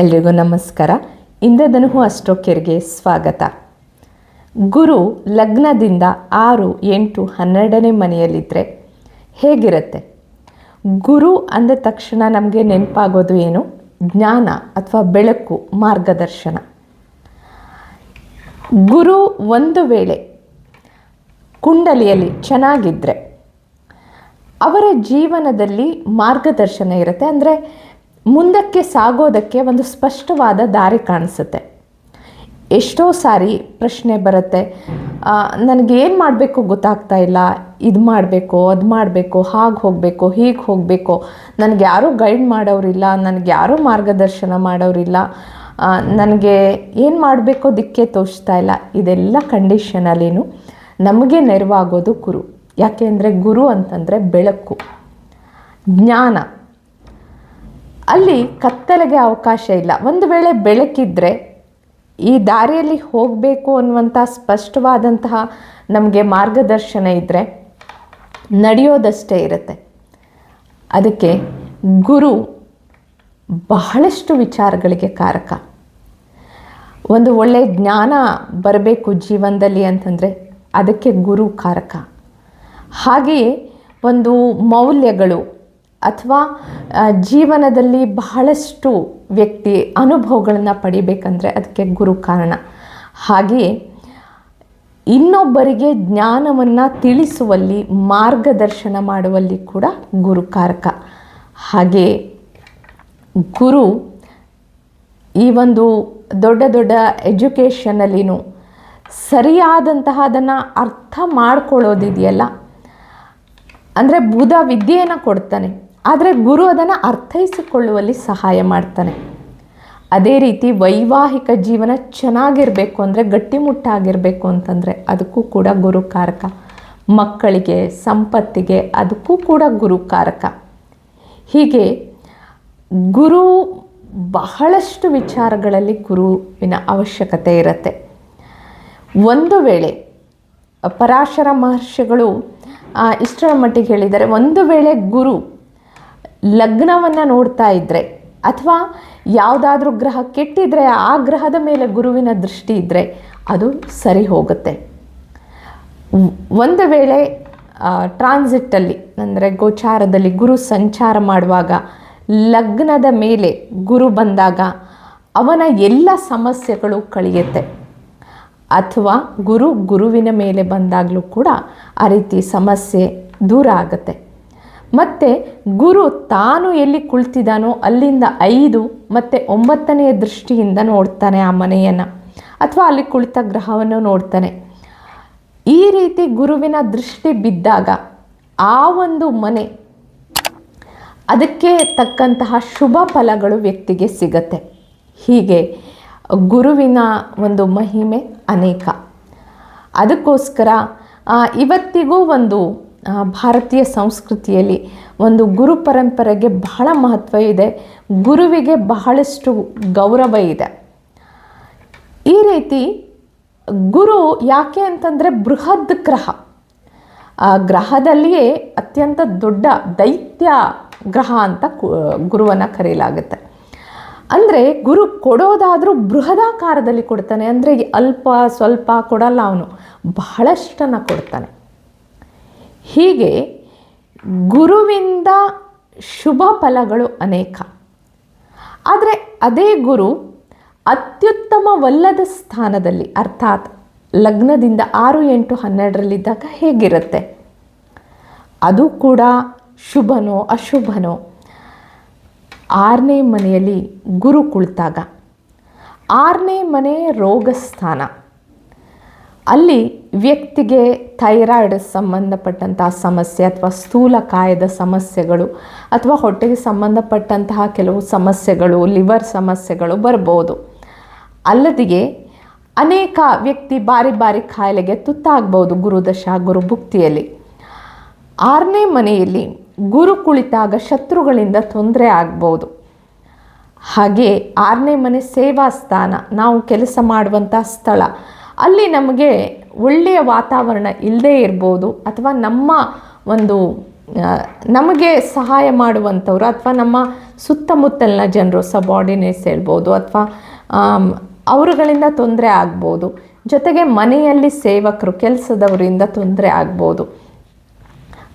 ಎಲ್ರಿಗೂ ನಮಸ್ಕಾರ. ಇಂದ್ರಧನುಹು ಅಷ್ಟೋಕ್ಯರಿಗೆ ಸ್ವಾಗತ. ಗುರು ಲಗ್ನದಿಂದ ಆರು ಎಂಟು ಹನ್ನೆರಡನೇ ಮನೆಯಲ್ಲಿದ್ದರೆ ಹೇಗಿರುತ್ತೆ? ಗುರು ಅಂದ ತಕ್ಷಣ ನಮಗೆ ನೆನಪಾಗೋದು ಏನು? ಜ್ಞಾನ ಅಥವಾ ಬೆಳಕು ಮಾರ್ಗದರ್ಶನ. ಗುರು ಒಂದು ವೇಳೆ ಕುಂಡಲಿಯಲ್ಲಿ ಚೆನ್ನಾಗಿದ್ದರೆ ಅವರ ಜೀವನದಲ್ಲಿ ಮಾರ್ಗದರ್ಶನ ಇರುತ್ತೆ. ಅಂದರೆ ಮುಂದಕ್ಕೆ ಸಾಗೋದಕ್ಕೆ ಒಂದು ಸ್ಪಷ್ಟವಾದ ದಾರಿ ಕಾಣಿಸುತ್ತೆ. ಎಷ್ಟೋ ಸಾರಿ ಪ್ರಶ್ನೆ ಬರುತ್ತೆ ನನಗೆ ಏನು ಮಾಡಬೇಕು ಗೊತ್ತಾಗ್ತಾ ಇಲ್ಲ. ಇದು ಮಾಡಬೇಕು, ಅದು ಮಾಡಬೇಕು, ಹಾಗೆ ಹೋಗಬೇಕು, ಹೀಗೆ ಹೋಗಬೇಕು. ನನಗೆ ಯಾರೂ ಗೈಡ್ ಮಾಡೋರಿಲ್ಲ ನನಗೆ ಯಾರೂ ಮಾರ್ಗದರ್ಶನ ಮಾಡೋರಿಲ್ಲ ನನಗೆ ಏನು ಮಾಡಬೇಕು ದಿಕ್ಕೆ ತೋಚ್ತಾ ಇಲ್ಲ. ಇದೆಲ್ಲ ಕಂಡೀಷನಲ್ಲೇನು ನಮಗೆ ನೆರವಾಗೋದು ಗುರು. ಯಾಕೆ ಅಂದರೆ ಗುರು ಅಂತಂದರೆ ಬೆಳಕು. ಜ್ಞಾನ. ಅಲ್ಲಿ ಕತ್ತಲೆಗೆ ಅವಕಾಶ ಇಲ್ಲ. ಒಂದು ವೇಳೆ ಬೆಳಕಿದ್ದರೆ ಈ ದಾರಿಯಲ್ಲಿ ಹೋಗಬೇಕು ಅನ್ನುವಂಥ ಸ್ಪಷ್ಟವಾದಂತಹ ನಮಗೆ ಮಾರ್ಗದರ್ಶನ ಇದ್ದರೆ ನಡೆಯೋದಷ್ಟೇ ಇರುತ್ತೆ. ಅದಕ್ಕೆ ಗುರು ಬಹಳಷ್ಟು ವಿಚಾರಗಳಿಗೆ ಕಾರಕ. ಒಂದು ಒಳ್ಳೆಯ ಜ್ಞಾನ ಬರಬೇಕು ಜೀವನದಲ್ಲಿ ಅಂತಂದರೆ ಅದಕ್ಕೆ ಗುರು ಕಾರಕ. ಹಾಗೆಯೇ ಒಂದು ಮೌಲ್ಯಗಳು ಅಥವಾ ಜೀವನದಲ್ಲಿ ಬಹಳಷ್ಟು ವ್ಯಕ್ತಿ ಅನುಭವಗಳನ್ನು ಪಡಿಬೇಕಂದ್ರೆ ಅದಕ್ಕೆ ಗುರು ಕಾರಣ. ಹಾಗೆಯೇ, ಇನ್ನೊಬ್ಬರಿಗೆ ಜ್ಞಾನವನ್ನು ತಿಳಿಸುವಲ್ಲಿ, ಮಾರ್ಗದರ್ಶನ ಮಾಡುವಲ್ಲಿ ಕೂಡ ಗುರು ಕಾರಕ. ಹಾಗೆ ಗುರು ಈ ಒಂದು ದೊಡ್ಡ ದೊಡ್ಡ ಎಜುಕೇಷನಲ್ಲಿನೂ ಸರಿಯಾದಂತಹ ಅದನ್ನು ಅರ್ಥ ಮಾಡ್ಕೊಳ್ಳೋದಿದೆಯಲ್ಲ, ಅಂದರೆ ಬುಧ ವಿದ್ಯೆಯನ್ನು ಕೊಡ್ತಾನೆ. ಆದರೆ ಗುರು ಅದನ್ನು ಅರ್ಥೈಸಿಕೊಳ್ಳುವಲ್ಲಿ ಸಹಾಯ ಮಾಡ್ತಾನೆ. ಅದೇ ರೀತಿ ವೈವಾಹಿಕ ಜೀವನ ಚೆನ್ನಾಗಿರಬೇಕು ಅಂದರೆ ಗಟ್ಟಿಮುಟ್ಟಾಗಿರಬೇಕು ಅಂತಂದರೆ ಅದಕ್ಕೂ ಕೂಡ ಗುರು ಕಾರಕ. ಮಕ್ಕಳಿಗೆ, ಸಂಪತ್ತಿಗೆ ಅದಕ್ಕೂ ಕೂಡ ಗುರು ಕಾರಕ. ಹೀಗೆ ಗುರು ಬಹಳಷ್ಟು ವಿಚಾರಗಳಲ್ಲಿ ಗುರುವಿನ ಅವಶ್ಯಕತೆ ಇರುತ್ತೆ. ಒಂದು ವೇಳೆ ಪರಾಶರ ಮಹರ್ಷಿಗಳು ಇಷ್ಟರ ಮಟ್ಟಿಗೆ ಹೇಳಿದ್ದಾರೆ, ಒಂದು ವೇಳೆ ಗುರು ಲಗ್ನವನ್ನು ನೋಡ್ತಾ ಇದ್ದರೆ ಅಥವಾ ಯಾವುದಾದ್ರೂ ಗ್ರಹ ಕೆಟ್ಟಿದ್ರೆ ಆ ಗ್ರಹದ ಮೇಲೆ ಗುರುವಿನ ದೃಷ್ಟಿ ಇದ್ದರೆ ಅದು ಸರಿ ಹೋಗುತ್ತೆ. ಒಂದು ವೇಳೆ ಟ್ರಾನ್ಸಿಟ್ಟಲ್ಲಿ ಅಂದರೆ ಗೋಚಾರದಲ್ಲಿ ಗುರು ಸಂಚಾರ ಮಾಡುವಾಗ ಲಗ್ನದ ಮೇಲೆ ಗುರು ಬಂದಾಗ ಅವನ ಎಲ್ಲ ಸಮಸ್ಯೆಗಳು ಕಳೆಯುತ್ತೆ. ಅಥವಾ ಗುರು ಗುರುವಿನ ಮೇಲೆ ಬಂದಾಗಲೂ ಕೂಡ ಆ ರೀತಿ ಸಮಸ್ಯೆ ದೂರ ಆಗುತ್ತೆ. ಮತ್ತು ಗುರು ತಾನು ಎಲ್ಲಿ ಕುಳಿತಿದ್ದಾನೋ ಅಲ್ಲಿಂದ ಐದು ಮತ್ತು ಒಂಬತ್ತನೆಯ ದೃಷ್ಟಿಯಿಂದ ನೋಡ್ತಾನೆ ಆ ಮನೆಯನ್ನು ಅಥವಾ ಅಲ್ಲಿ ಕುಳಿತ ಗ್ರಹವನ್ನು ನೋಡ್ತಾನೆ. ಈ ರೀತಿ ಗುರುವಿನ ದೃಷ್ಟಿ ಬಿದ್ದಾಗ ಆ ಒಂದು ಮನೆ ಅದಕ್ಕೆ ತಕ್ಕಂತಹ ಶುಭ ಫಲಗಳು ವ್ಯಕ್ತಿಗೆ ಸಿಗತ್ತೆ. ಹೀಗೆ ಗುರುವಿನ ಒಂದು ಮಹಿಮೆ ಅನೇಕ. ಅದಕ್ಕೋಸ್ಕರ ಇವತ್ತಿಗೂ ಒಂದು ಭಾರತೀಯ ಸಂಸ್ಕೃತಿಯಲ್ಲಿ ಒಂದು ಗುರು ಪರಂಪರೆಗೆ ಬಹಳ ಮಹತ್ವ ಇದೆ. ಗುರುವಿಗೆ ಬಹಳಷ್ಟು ಗೌರವ ಇದೆ. ಈ ರೀತಿ ಗುರು ಯಾಕೆ ಅಂತಂದರೆ ಬೃಹದ್ ಗ್ರಹ. ಆ, ಗ್ರಹದಲ್ಲಿಯೇ ಅತ್ಯಂತ ದೊಡ್ಡ ದೈತ್ಯ ಗ್ರಹ ಅಂತ ಗುರುವನ್ನು ಕರೆಯಲಾಗುತ್ತೆ. ಅಂದರೆ ಗುರು ಕೊಡೋದಾದರೂ ಬೃಹದಾಕಾರದಲ್ಲಿ ಕೊಡ್ತಾನೆ. ಅಂದರೆ ಅಲ್ಪ, ಸ್ವಲ್ಪ ಕೊಡಲ್ಲ ಅವನು, ಬಹಳಷ್ಟನ್ನು ಕೊಡ್ತಾನೆ. ಹೀಗೆ ಗುರುವಿಂದ ಶುಭ ಫಲಗಳು ಅನೇಕ. ಆದರೆ ಅದೇ ಗುರು ಅತ್ಯುತ್ತಮವಲ್ಲದ ಸ್ಥಾನದಲ್ಲಿ, ಅರ್ಥಾತ್ ಲಗ್ನದಿಂದ ಆರು ಎಂಟು ಹನ್ನೆರಡರಲ್ಲಿದ್ದಾಗ ಹೇಗಿರುತ್ತೆ? ಅದು ಕೂಡ ಶುಭನೋ ಅಶುಭನೋ? ಆರನೇ ಮನೆಯಲ್ಲಿ ಗುರು ಕುಳಿತಾಗ. ಆರನೇ ಮನೆ ರೋಗಸ್ಥಾನ. ಅಲ್ಲಿ ವ್ಯಕ್ತಿಗೆ ಥೈರಾಯ್ಡ್ ಸಂಬಂಧಪಟ್ಟಂತಹ ಸಮಸ್ಯೆ ಅಥವಾ ಸ್ಥೂಲಕಾಯದ ಸಮಸ್ಯೆಗಳು ಅಥವಾ ಹೊಟ್ಟೆಗೆ ಸಂಬಂಧಪಟ್ಟಂತಹ ಕೆಲವು ಸಮಸ್ಯೆಗಳು, ಲಿವರ್ ಸಮಸ್ಯೆಗಳು ಬರ್ಬೋದು. ಅಲ್ಲದಿಗೆ ಅನೇಕ ವ್ಯಕ್ತಿ ಬಾರಿ ಬಾರಿ ಕಾಯಿಲೆಗೆ ತುತ್ತಾಗ್ಬೋದು ಗುರುದಶ, ಗುರುಭುಕ್ತಿಯಲ್ಲಿ. ಆರನೇ ಮನೆಯಲ್ಲಿ ಗುರು ಕುಳಿತಾಗ ಶತ್ರುಗಳಿಂದ ತೊಂದರೆ ಆಗ್ಬೋದು. ಹಾಗೆ ಆರನೇ ಮನೆ ಸೇವಾ ಸ್ಥಾನ, ನಾವು ಕೆಲಸ ಮಾಡುವಂಥ ಸ್ಥಳ ಅಲ್ಲಿ ನಮಗೆ ಒಳ್ಳೆಯ ವಾತಾವರಣ ಇಲ್ಲದೇ ಇರ್ಬೋದು ಅಥವಾ ನಮ್ಮ ಒಂದು ನಮಗೆ ಸಹಾಯ ಮಾಡುವಂಥವ್ರು ಅಥವಾ ನಮ್ಮ ಸುತ್ತಮುತ್ತಲಿನ ಜನರು ಸಬಾರ್ಡಿನೇಟ್ಸ್ ಹೇಳ್ಬೋದು ಅಥವಾ ಅವರುಗಳಿಂದ ತೊಂದರೆ ಆಗ್ಬೋದು. ಜೊತೆಗೆ ಮನೆಯಲ್ಲಿ ಸೇವಕರು, ಕೆಲಸದವರಿಂದ ತೊಂದರೆ ಆಗ್ಬೋದು.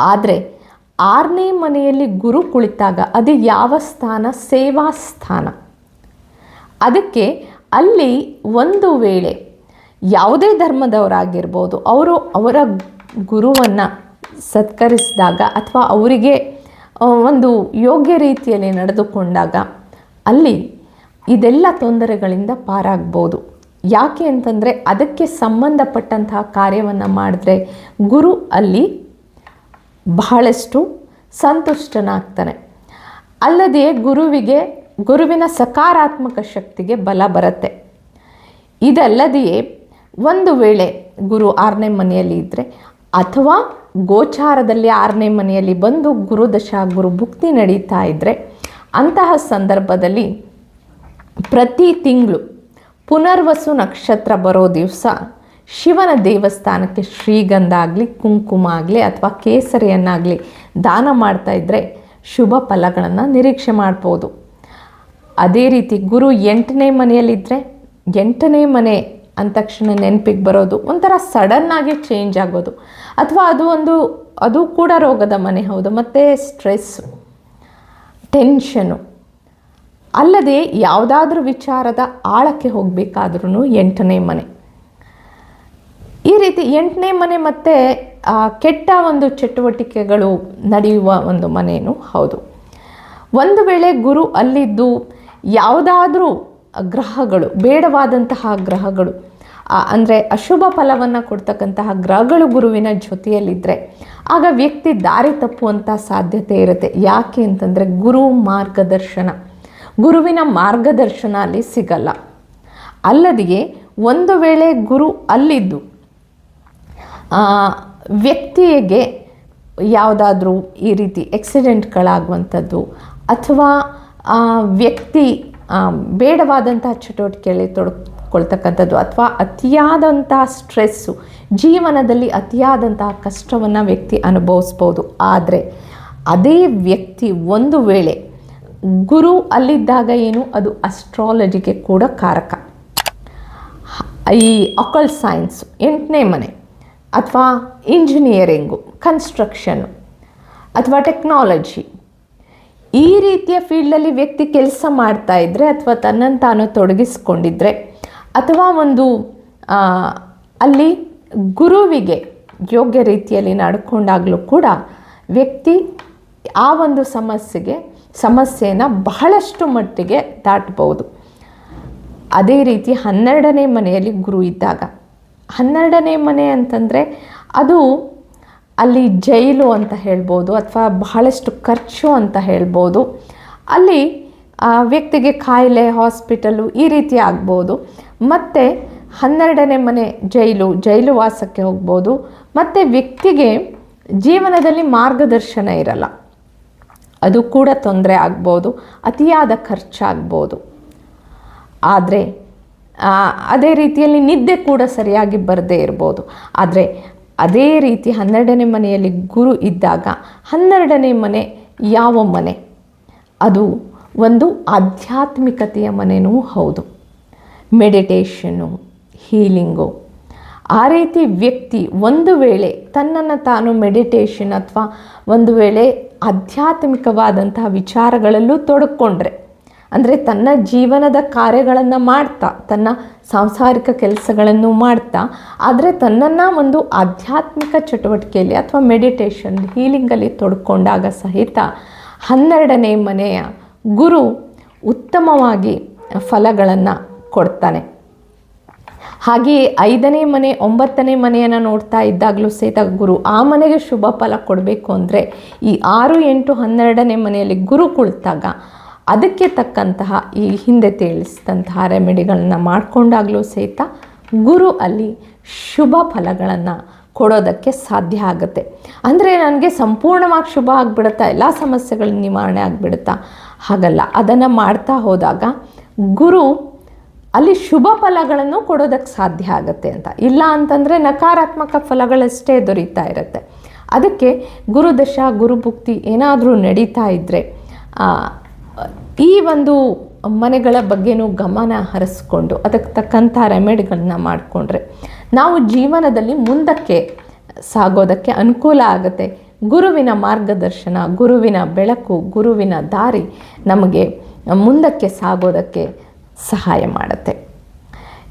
ಆದರೆ, ಆರನೇ ಮನೆಯಲ್ಲಿ ಗುರು ಕುಳಿತಾಗ ಅದು ಯಾವ ಸ್ಥಾನ? ಸೇವಾ ಸ್ಥಾನ. ಅದಕ್ಕೆ ಅಲ್ಲಿ ಒಂದು ವೇಳೆ ಯಾವುದೇ ಧರ್ಮದವರಾಗಿರ್ಬೋದು, ಅವರು ಅವರ ಗುರುವನ್ನು ಸತ್ಕರಿಸಿದಾಗ ಅಥವಾ ಅವರಿಗೆ ಒಂದು ಯೋಗ್ಯ ರೀತಿಯಲ್ಲಿ ನಡೆದುಕೊಂಡಾಗ ಅಲ್ಲಿ ಇದೆಲ್ಲ ತೊಂದರೆಗಳಿಂದ ಪಾರಾಗ್ಬೋದು. ಯಾಕೆ ಅಂತಂದರೆ ಅದಕ್ಕೆ ಸಂಬಂಧಪಟ್ಟಂತಹ ಕಾರ್ಯವನ್ನು ಮಾಡಿದ್ರೆ ಗುರು ಅಲ್ಲಿ ಬಹಳಷ್ಟು ಸಂತುಷ್ಟನಾಗ್ತಾನೆ. ಅಲ್ಲದೆಯೇ ಗುರುವಿಗೆ, ಗುರುವಿನ ಸಕಾರಾತ್ಮಕ ಶಕ್ತಿಗೆ ಬಲ ಬರುತ್ತೆ. ಇದಲ್ಲದೆಯೇ ಒಂದು ವೇಳೆ ಗುರು ಆರನೇ ಮನೆಯಲ್ಲಿ ಇದ್ದರೆ ಅಥವಾ ಗೋಚಾರದಲ್ಲಿ ಆರನೇ ಮನೆಯಲ್ಲಿ ಬಂದು ಗುರುದಶ ಗುರು ಭುಕ್ತಿ ನಡೀತಾ ಇದ್ದರೆ ಅಂತಹ ಸಂದರ್ಭದಲ್ಲಿ ಪ್ರತಿ ತಿಂಗಳು ಪುನರ್ವಸು ನಕ್ಷತ್ರ ಬರೋ ದಿವಸ ಶಿವನ ದೇವಸ್ಥಾನಕ್ಕೆ ಶ್ರೀಗಂಧ ಆಗಲಿ, ಕುಂಕುಮ ಆಗಲಿ ಅಥವಾ ಕೇಸರಿಯನ್ನಾಗಲಿ ದಾನ ಮಾಡ್ತಾ ಇದ್ದರೆ ಶುಭ ಫಲಗಳನ್ನು ನಿರೀಕ್ಷೆ ಮಾಡ್ಬೋದು. ಅದೇ ರೀತಿ ಗುರು ಎಂಟನೇ ಮನೆಯಲ್ಲಿದ್ದರೆ ಎಂಟನೇ ಮನೆ ಅಂದ ತಕ್ಷಣ ನೆನಪಿಗೆ ಬರೋದು, ಒಂಥರ ಸಡನ್ನಾಗಿ ಚೇಂಜ್ ಆಗೋದು. ಅಥವಾ ಅದು ಒಂದು, ಅದು ಕೂಡ ರೋಗದ ಮನೆ, ಹೌದು. ಮತ್ತು ಸ್ಟ್ರೆಸ್ಸು ಟೆನ್ಷನು ಅಲ್ಲದೆ ಯಾವುದಾದ್ರೂ ವಿಚಾರದ ಆಳಕ್ಕೆ ಹೋಗಬೇಕಾದ್ರೂ ಎಂಟನೇ ಮನೆ. ಈ ರೀತಿ ಎಂಟನೇ ಮನೆ ಮತ್ತು ಕೆಟ್ಟ ಒಂದು ಚಟುವಟಿಕೆಗಳು ನಡೆಯುವ ಒಂದು ಮನೆಯೂ ಹೌದು. ಒಂದು ವೇಳೆ ಗುರು ಅಲ್ಲಿದ್ದು, ಯಾವುದಾದ್ರೂ ಗ್ರಹಗಳು, ಬೇಡವಾದಂತಹ ಗ್ರಹಗಳು. ಅಂದರೆ ಅಶುಭ ಫಲವನ್ನು ಕೊಡ್ತಕ್ಕಂತಹ ಗ್ರಹಗಳು ಗುರುವಿನ ಜೊತೆಯಲ್ಲಿದ್ದರೆ ಆಗ ವ್ಯಕ್ತಿ ದಾರಿ ತಪ್ಪುವಂಥ ಸಾಧ್ಯತೆ ಇರುತ್ತೆ. ಯಾಕೆ ಅಂತಂದರೆ ಗುರು ಮಾರ್ಗದರ್ಶನ. ಗುರುವಿನ ಮಾರ್ಗದರ್ಶನ ಅಲ್ಲಿ ಸಿಗಲ್ಲ. ಅಲ್ಲದೆಯೇ ಒಂದು ವೇಳೆ ಗುರು ಅಲ್ಲಿದ್ದು ವ್ಯಕ್ತಿಗೆ ಯಾವುದಾದ್ರೂ ಈ ರೀತಿ ಎಕ್ಸಿಡೆಂಟ್ಗಳಾಗುವಂಥದ್ದು ಅಥವಾ ವ್ಯಕ್ತಿ ಆ, ಬೇಡವಾದಂತಹ ಚಟುವಟಿಕೆಯಲ್ಲಿ ತೊಡಕೊಳ್ತಕ್ಕಂಥದ್ದು ಅಥವಾ ಅತಿಯಾದಂಥ ಸ್ಟ್ರೆಸ್ಸು ಜೀವನದಲ್ಲಿ ಅತಿಯಾದಂತಹ ಕಷ್ಟವನ್ನು ವ್ಯಕ್ತಿ ಅನುಭವಿಸ್ಬೋದು. ಆದರೆ ಅದೇ ವ್ಯಕ್ತಿ ಒಂದು ವೇಳೆ ಗುರು ಅಲ್ಲಿದ್ದಾಗ ಏನು? ಅದು ಅಸ್ಟ್ರಾಲಜಿಗೆ ಕೂಡ ಕಾರಕ. ಈ ಅಕಲ್ ಸೈನ್ಸ್ ಎಂಟನೇ ಮನೆ ಅಥವಾ ಇಂಜಿನಿಯರಿಂಗು ಕನ್ಸ್ಟ್ರಕ್ಷನ್ನು ಅಥವಾ ಟೆಕ್ನಾಲಜಿ ಈ ರೀತಿಯ ಫೀಲ್ಡಲ್ಲಿ ವ್ಯಕ್ತಿ ಕೆಲಸ ಮಾಡ್ತಾ ಇದ್ದರೆ ಅಥವಾ ತನ್ನನ್ನು ತಾನು ತೊಡಗಿಸ್ಕೊಂಡಿದ್ರೆ ಅಥವಾ ಒಂದು ಅಲ್ಲಿ ಗುರುವಿಗೆ ಯೋಗ್ಯ ರೀತಿಯಲ್ಲಿ ನಡ್ಕೊಂಡಾಗಲೂ ಕೂಡ ವ್ಯಕ್ತಿ ಆ ಒಂದು ಸಮಸ್ಯೆಗೆ ಸಮಸ್ಯೆಯನ್ನು ಬಹಳಷ್ಟು ಮಟ್ಟಿಗೆ ದಾಟಬಹುದು. ಅದೇ ರೀತಿ ಹನ್ನೆರಡನೇ ಮನೆಯಲ್ಲಿ ಗುರು ಇದ್ದಾಗ. ಹನ್ನೆರಡನೇ ಮನೆ ಅಂತಂದರೆ ಅದು ಅಲ್ಲಿ ಜೈಲು ಅಂತ ಹೇಳ್ಬೋದು ಅಥವಾ ಬಹಳಷ್ಟು ಖರ್ಚು ಅಂತ ಹೇಳ್ಬೋದು. ಅಲ್ಲಿ ವ್ಯಕ್ತಿಗೆ ಕಾಯಿಲೆ, ಹಾಸ್ಪಿಟಲು ಈ ರೀತಿ ಆಗ್ಬೋದು. ಮತ್ತು ಹನ್ನೆರಡನೇ ಮನೆ ಜೈಲು ಜೈಲು ವಾಸಕ್ಕೆ ಹೋಗ್ಬೋದು. ಮತ್ತು ವ್ಯಕ್ತಿಗೆ ಜೀವನದಲ್ಲಿ ಮಾರ್ಗದರ್ಶನ ಇರಲ್ಲ. ಅದು ಕೂಡ ತೊಂದರೆ ಆಗ್ಬೋದು, ಅತಿಯಾದ ಖರ್ಚಾಗ್ಬೋದು. ಆದರೆ ಅದೇ ರೀತಿಯಲ್ಲಿ ನಿದ್ದೆ ಕೂಡ ಸರಿಯಾಗಿ ಬರದೇ ಇರ್ಬೋದು. ಆದರೆ ಅದೇ ರೀತಿ ಹನ್ನೆರಡನೇ ಮನೆಯಲ್ಲಿ ಗುರು ಇದ್ದಾಗ ಹನ್ನೆರಡನೇ ಮನೆ ಯಾವ ಮನೆ? ಅದು ಒಂದು ಆಧ್ಯಾತ್ಮಿಕತೆಯ ಮನೆಯೂ ಹೌದು. Meditation, healing. ಆ ರೀತಿ ವ್ಯಕ್ತಿ ಒಂದು ವೇಳೆ ತನ್ನನ್ನು ತಾನು ಮೆಡಿಟೇಷನ್ ಅಥವಾ ಒಂದು ವೇಳೆ ಆಧ್ಯಾತ್ಮಿಕವಾದಂತಹ ವಿಚಾರಗಳಲ್ಲೂ ತೊಡಕೊಂಡ್ರೆ ಅಂದರೆ ತನ್ನ ಜೀವನದ ಕಾರ್ಯಗಳನ್ನು ಮಾಡ್ತಾ, ತನ್ನ ಸಾಂಸಾರಿಕ ಕೆಲಸಗಳನ್ನು ಮಾಡ್ತಾ, ಆದರೆ ತನ್ನನ್ನು ಒಂದು ಆಧ್ಯಾತ್ಮಿಕ ಚಟುವಟಿಕೆಯಲ್ಲಿ ಅಥವಾ ಮೆಡಿಟೇಷನ್ ಹೀಲಿಂಗಲ್ಲಿ ತೊಡ್ಕೊಂಡಾಗ ಸಹಿತ ಹನ್ನೆರಡನೇ ಮನೆಯ ಗುರು ಉತ್ತಮವಾಗಿ ಫಲಗಳನ್ನು ಕೊಡ್ತಾನೆ. ಹಾಗೆಯೇ ಐದನೇ ಮನೆ, ಒಂಬತ್ತನೇ ಮನೆಯನ್ನು ನೋಡ್ತಾ ಇದ್ದಾಗಲೂ ಸಹಿತ ಗುರು ಆ ಮನೆಗೆ ಶುಭ ಫಲ ಕೊಡಬೇಕು ಅಂದರೆ ಈ ಆರು ಎಂಟು ಹನ್ನೆರಡನೇ ಮನೆಯಲ್ಲಿ ಗುರು ಕುಳಿತಾಗ ಅದಕ್ಕೆ ತಕ್ಕಂತಹ ಈ ಹಿಂದೆ ತಿಳಿಸಿದಂತಹ ರೆಮಿಡಿಗಳನ್ನು ಮಾಡಿಕೊಂಡಾಗಲೂ ಸಹಿತ ಗುರು ಅಲ್ಲಿ ಶುಭ ಫಲಗಳನ್ನು ಕೊಡೋದಕ್ಕೆ ಸಾಧ್ಯ ಆಗುತ್ತೆ. ಅಂದರೆ ನನಗೆ ಸಂಪೂರ್ಣವಾಗಿ ಶುಭ ಆಗಿಬಿಡುತ್ತಾ, ಎಲ್ಲ ಸಮಸ್ಯೆಗಳು ನಿವಾರಣೆ ಆಗಿಬಿಡುತ್ತಾ? ಹಾಗಲ್ಲ. ಅದನ್ನು ಮಾಡ್ತಾ ಹೋದಾಗ ಗುರು ಅಲ್ಲಿ ಶುಭ ಫಲಗಳನ್ನು ಕೊಡೋದಕ್ಕೆ ಸಾಧ್ಯ ಆಗುತ್ತೆ ಅಂತ. ಇಲ್ಲ ಅಂತಂದರೆ ನಕಾರಾತ್ಮಕ ಫಲಗಳಷ್ಟೇ ದೊರೀತಾ ಇರುತ್ತೆ. ಅದಕ್ಕೆ ಗುರುದಶ, ಗುರುಭುಕ್ತಿ ಏನಾದರೂ ನಡೀತಾ ಇದ್ದರೆ ಈ ಒಂದು ಮನೆಗಳ ಬಗ್ಗೆನೂ ಗಮನ ಹರಿಸ್ಕೊಂಡು ಅದಕ್ಕೆ ತಕ್ಕಂಥ ರೆಮೆಡಿಗಳನ್ನ ಮಾಡಿಕೊಂಡ್ರೆ ನಾವು ಜೀವನದಲ್ಲಿ ಮುಂದಕ್ಕೆ ಸಾಗೋದಕ್ಕೆ ಅನುಕೂಲ ಆಗುತ್ತೆ. ಗುರುವಿನ ಮಾರ್ಗದರ್ಶನ, ಗುರುವಿನ ಬೆಳಕು, ಗುರುವಿನ ದಾರಿ ನಮಗೆ ಮುಂದಕ್ಕೆ ಸಾಗೋದಕ್ಕೆ ಸಹಾಯ ಮಾಡುತ್ತೆ.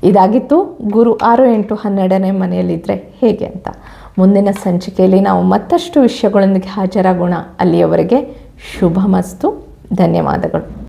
ಇದಾಗಿತ್ತು ಗುರು ಆರು ಎಂಟು ಹನ್ನೆರಡನೇ ಮನೆಯಲ್ಲಿದ್ದರೆ ಹೇಗೆ ಅಂತ. ಮುಂದಿನ ಸಂಚಿಕೆಯಲ್ಲಿ ನಾವು ಮತ್ತಷ್ಟು ವಿಷಯಗಳೊಂದಿಗೆ ಹಾಜರಾಗೋಣ. ಅಲ್ಲಿಯವರೆಗೆ ಶುಭ ಮಸ್ತು ಧನ್ಯವಾದಗಳು.